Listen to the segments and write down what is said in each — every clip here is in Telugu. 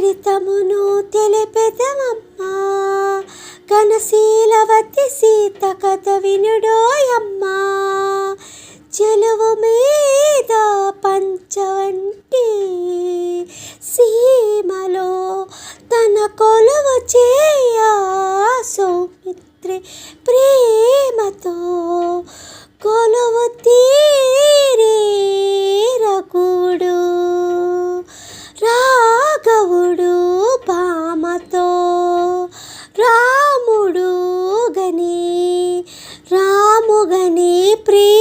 చరితమును తెలిపెదమమ్మా. ఘనశీలవతి సీత కథ వినుడోయమ్మా. చెలువు మీద పంచవంటి సీమలో తన కొలువు చేయా సౌమిత్రి ప్రేమతో కొలువు తీరే రాముగని ప్రేమగని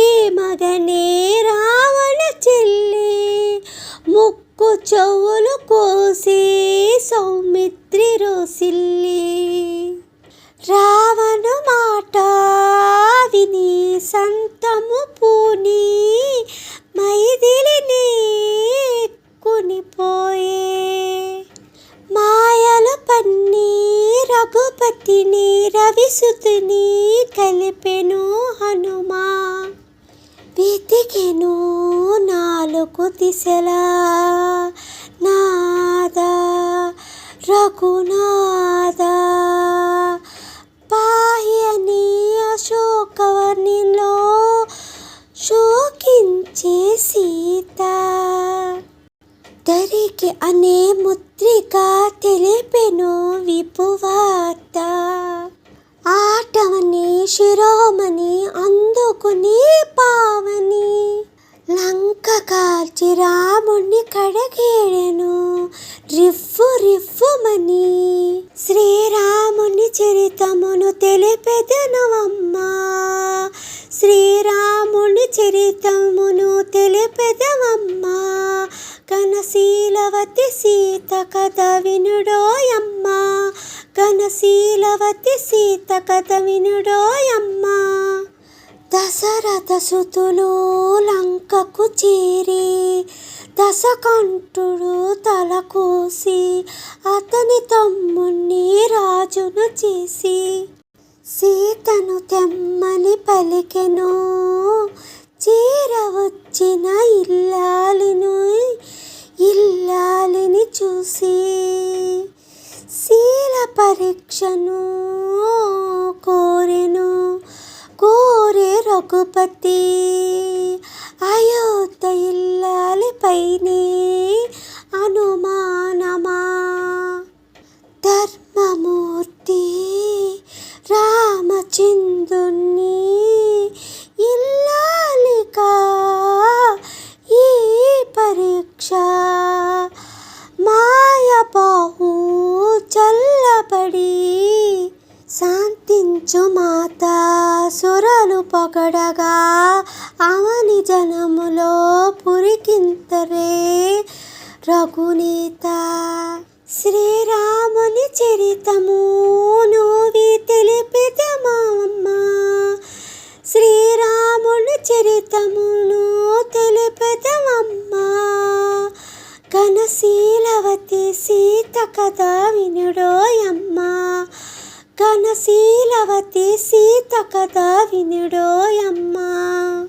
రఘుపతిని రవిసుతుని కలిపెను హనుమా. వెతికెను నాలుగు దిశలా. నాదా రఘునాద. పాయని అశోకవర్ణిలో శోకించే సీత. దరికి అనే పత్రిక తెలిపెను విపువార్త. ఆటవని శిరోమణి అందుకుని పావని. లంక కాల్చి రాముణ్ణి కడగేడెను రిఫ్ఫు రిఫ్ఫుమని. శ్రీరాముని చరితమును తెలిపెదనవమ్మా. శ్రీరాముని చరితమును తెలిపెదవమ్మ. కనశీలవతి సీత కథ వినుడోయమ్మ. గణశీలవతి సీత కథ వినుడోయమ్మ. దశరథ సుతులు లంకకు చేరి దశకంఠుడు తల కోసి అతని తమ్ముణ్ణి రాజును చేసి సీతను తెమ్మని పలికెను. చేరవచ్చిన ఇల్లు ದರ್ಶನು ಕೋರೆನು ಕೋರೆ ರಘುಪತಿ శాంతించు మాత సురలు పొగడగా అవని జనములో పురికింతరే. రఘునీత శ్రీరాముని చరితము శీలవతి సీత కథ వినుడోయమ్మా.